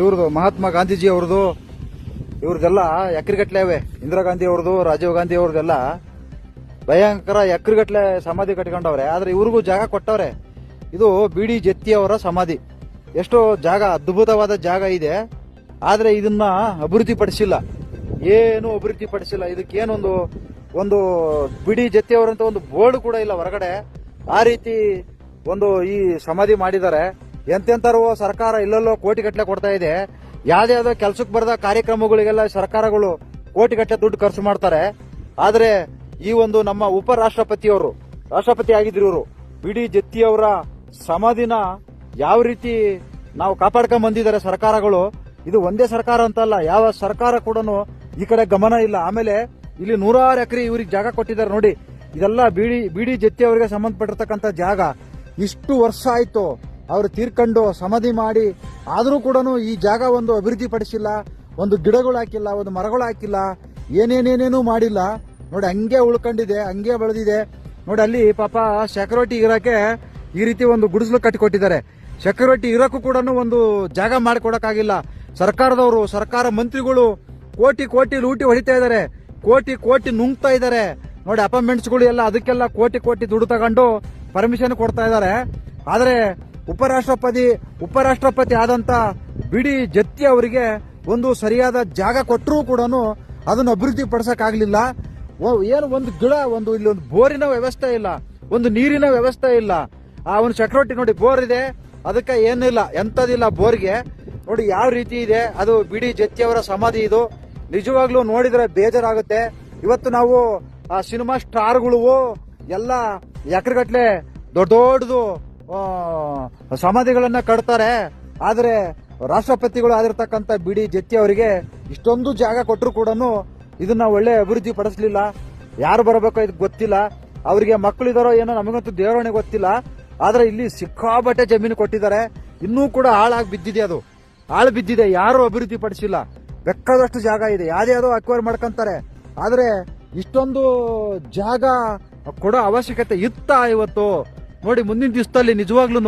ಇವ್ರದ್ದು ಮಹಾತ್ಮ ಗಾಂಧೀಜಿ ಅವ್ರದ್ದು ಇವ್ರದ್ದೆಲ್ಲ ಎಕರೆಗಟ್ಲೆ ಅವೆ. ಇಂದಿರಾ ಗಾಂಧಿ ಅವ್ರದ್ದು ರಾಜೀವ್ ಗಾಂಧಿ ಅವ್ರದ್ದೆಲ್ಲ ಭಯಂಕರ ಎಕರೆಗಟ್ಲೆ ಸಮಾಧಿ ಕಟ್ಕೊಂಡವ್ರೆ. ಆದ್ರೆ ಇವ್ರಿಗೂ ಜಾಗ ಕೊಟ್ಟವ್ರೆ. ಇದು ಬಿ ಡಿ ಜತ್ತಿ ಅವರ ಸಮಾಧಿ. ಎಷ್ಟೋ ಜಾಗ, ಅದ್ಭುತವಾದ ಜಾಗ ಇದೆ. ಆದ್ರೆ ಇದನ್ನ ಅಭಿವೃದ್ಧಿ ಪಡಿಸಿಲ್ಲ ಏನು ಅಭಿವೃದ್ಧಿ ಪಡಿಸಿಲ್ಲ ಇದಕ್ಕೇನೊಂದು, ಒಂದು ಬಿಡಿ ಜತ್ತಿ ಅವರಂತ ಒಂದು ಬೋರ್ಡ್ ಕೂಡ ಇಲ್ಲ ಹೊರಗಡೆ. ಆ ರೀತಿ ಒಂದು ಈ ಸಮಾಧಿ ಮಾಡಿದ್ದಾರೆ. ಎಂತೆಂತಾರು ಸರ್ಕಾರ ಇಲ್ಲೆಲ್ಲೋ ಕೋಟಿ ಗಟ್ಟಲೆ ಕೊಡ್ತಾ ಇದೆ. ಯಾವ್ದೇ ಯಾವ್ದೋ ಕೆಲ್ಸಕ್ಕೆ ಬರದ ಕಾರ್ಯಕ್ರಮಗಳಿಗೆಲ್ಲ ಸರ್ಕಾರಗಳು ಕೋಟಿ ಗಟ್ಟಲೆ ದುಡ್ಡು ಖರ್ಚು ಮಾಡ್ತಾರೆ. ಆದ್ರೆ ಈ ಒಂದು ನಮ್ಮ ಉಪರಾಷ್ಟ್ರಪತಿಯವರು, ರಾಷ್ಟ್ರಪತಿ ಆಗಿದ್ರು ಇವರು, ಬಿಡಿ ಜತ್ತಿಯವರ ಸಮಾಧಿನ ಯಾವ ರೀತಿ ನಾವು ಕಾಪಾಡ್ಕೊಂಡ್ ಬಂದಿದ್ದಾರೆ ಸರ್ಕಾರಗಳು, ಇದು ಒಂದೇ ಸರ್ಕಾರ ಅಂತಲ್ಲ, ಯಾವ ಸರ್ಕಾರ ಕೂಡ ಈ ಕಡೆ ಗಮನ ಇಲ್ಲ. ಆಮೇಲೆ ಇಲ್ಲಿ ನೂರಾರು ಎಕರೆ ಇವ್ರಿಗೆ ಜಾಗ ಕೊಟ್ಟಿದ್ದಾರೆ ನೋಡಿ. ಇದೆಲ್ಲ ಬಿಡಿ ಬಿಡಿ ಜತ್ತಿಯವರಿಗೆ ಸಂಬಂಧಪಟ್ಟಿರ್ತಕ್ಕಂಥ ಜಾಗ. ಇಷ್ಟು ವರ್ಷ ಆಯ್ತು ಅವರು ತೀರ್ಕೊಂಡು ಸಮಾಧಿ ಮಾಡಿ, ಆದರೂ ಕೂಡ ಈ ಜಾಗ ಒಂದು ಅಭಿವೃದ್ಧಿ ಪಡಿಸಿಲ್ಲ ಒಂದು ಗಿಡಗಳು ಹಾಕಿಲ್ಲ, ಒಂದು ಮರಗಳು ಹಾಕಿಲ್ಲ, ಏನೇನೇನೇನೂ ಮಾಡಿಲ್ಲ. ನೋಡಿ, ಹಂಗೆ ಉಳ್ಕೊಂಡಿದೆ, ಹಂಗೆ ಬೆಳೆದಿದೆ. ನೋಡಿ, ಅಲ್ಲಿ ಪಾಪ ಸೆಕ್ಯೂರಿಟಿ ಇರಕ್ಕೆ ಈ ರೀತಿ ಒಂದು ಗುಡಿಸಲು ಕಟ್ಟಿಕೊಟ್ಟಿದ್ದಾರೆ. ಸೆಕ್ಯೂರಿಟಿ ಇರೋಕ್ಕೂ ಕೂಡ ಒಂದು ಜಾಗ ಮಾಡಿಕೊಡೋಕ್ಕಾಗಿಲ್ಲ. ಸರ್ಕಾರದವರು, ಸರ್ಕಾರ ಮಂತ್ರಿಗಳು ಕೋಟಿ ಕೋಟಿ ಲೂಟಿ ಹೊಡಿತಾ ಇದ್ದಾರೆ. ಕೋಟಿ ಕೋಟಿ ನುಂಗ್ತಾ ಇದ್ದಾರೆ. ನೋಡಿ ಅಪಾಯಿಂಟ್ಮೆಂಟ್ಸ್ಗಳು ಎಲ್ಲ ಅದಕ್ಕೆಲ್ಲ ಕೋಟಿ ಕೋಟಿ ದುಡ್ಡು ತಗೊಂಡು ಪರ್ಮಿಷನ್ ಕೊಡ್ತಾ ಇದ್ದಾರೆ. ಆದ್ರೆ ಉಪರಾಷ್ಟ್ರಪತಿ ಉಪರಾಷ್ಟ್ರಪತಿ ಆದಂತ ಬಿಡಿ ಜತ್ತಿ ಅವರಿಗೆ ಒಂದು ಸರಿಯಾದ ಜಾಗ ಕೊಟ್ಟರೂ ಕೂಡ ಅದನ್ನು ಅಭಿವೃದ್ಧಿ ಪಡಿಸೋಕ್ಕಾಗಲಿಲ್ಲ. ಏನು ಒಂದು ಗಿಡ, ಒಂದು ಇಲ್ಲಿ ಒಂದು ಬೋರಿನ ವ್ಯವಸ್ಥೆ ಇಲ್ಲ, ಒಂದು ನೀರಿನ ವ್ಯವಸ್ಥೆ ಇಲ್ಲ. ಆ ಒಂದು ಚಕ್ರವರ್ತಿ ನೋಡಿ, ಬೋರ್ ಇದೆ, ಅದಕ್ಕೆ ಏನಿಲ್ಲ ಎಂತದಿಲ್ಲ ಬೋರ್ಗೆ. ನೋಡಿ, ಯಾವ ರೀತಿ ಇದೆ, ಅದು ಬಿಡಿ ಜತ್ತಿ ಅವರ ಸಮಾಧಿ ಇದು. ನಿಜವಾಗ್ಲೂ ನೋಡಿದ್ರೆ ಬೇಜಾರಾಗುತ್ತೆ. ಇವತ್ತು ನಾವು, ಆ, ಸಿನಿಮಾ ಸ್ಟಾರ್ಗಳು ಎಲ್ಲ ಎಕರೆಗಟ್ಲೆ ದೊಡ್ಡ ದೊಡ್ಡದು ಸಮಾಧಿಗಳನ್ನ ಕಟ್ತಾರೆ. ಆದ್ರೆ ರಾಷ್ಟ್ರಪತಿಗಳು ಆಗಿರ್ತಕ್ಕಂಥ ಬಿಡಿ ಜತ್ತಿ ಅವರಿಗೆ ಇಷ್ಟೊಂದು ಜಾಗ ಕೊಟ್ಟರು ಕೂಡ ಇದನ್ನ ಒಳ್ಳೆ ಅಭಿವೃದ್ಧಿ ಪಡಿಸ್ಲಿಲ್ಲ. ಯಾರು ಬರಬೇಕೋ ಇದು ಗೊತ್ತಿಲ್ಲ. ಅವರಿಗೆ ಮಕ್ಕಳಿದಾರೋ ಏನೋ ನಮಗಂತೂ ದೇವರಣೆ ಗೊತ್ತಿಲ್ಲ. ಆದ್ರೆ ಇಲ್ಲಿ ಸಿಕ್ಕಾಬಟ್ಟೆ ಜಮೀನು ಕೊಟ್ಟಿದ್ದಾರೆ. ಇನ್ನೂ ಕೂಡ ಹಾಳಾಗಿ ಬಿದ್ದಿದೆ ಅದು. ಹಾಳು ಬಿದ್ದಿದೆ. ಯಾರು ಅಭಿವೃದ್ಧಿ ಪಡಿಸಿಲ್ಲ. ಬೆಕ್ಕದಷ್ಟು ಜಾಗ ಇದೆ. ಯಾವ್ದೇ ಯಾವ್ದೋ ಅಕ್ವೈರ್ ಮಾಡ್ಕೊಂತಾರೆ. ಆದ್ರೆ ಇಷ್ಟೊಂದು ಜಾಗ ಕೊಡೋ ಅವಶ್ಯಕತೆ ಇತ್ತ ಇವತ್ತು? ನೋಡಿ ಮುಂದಿನ ದಿವಸದಲ್ಲಿ ನಿಜವಾಗ್ಲೂ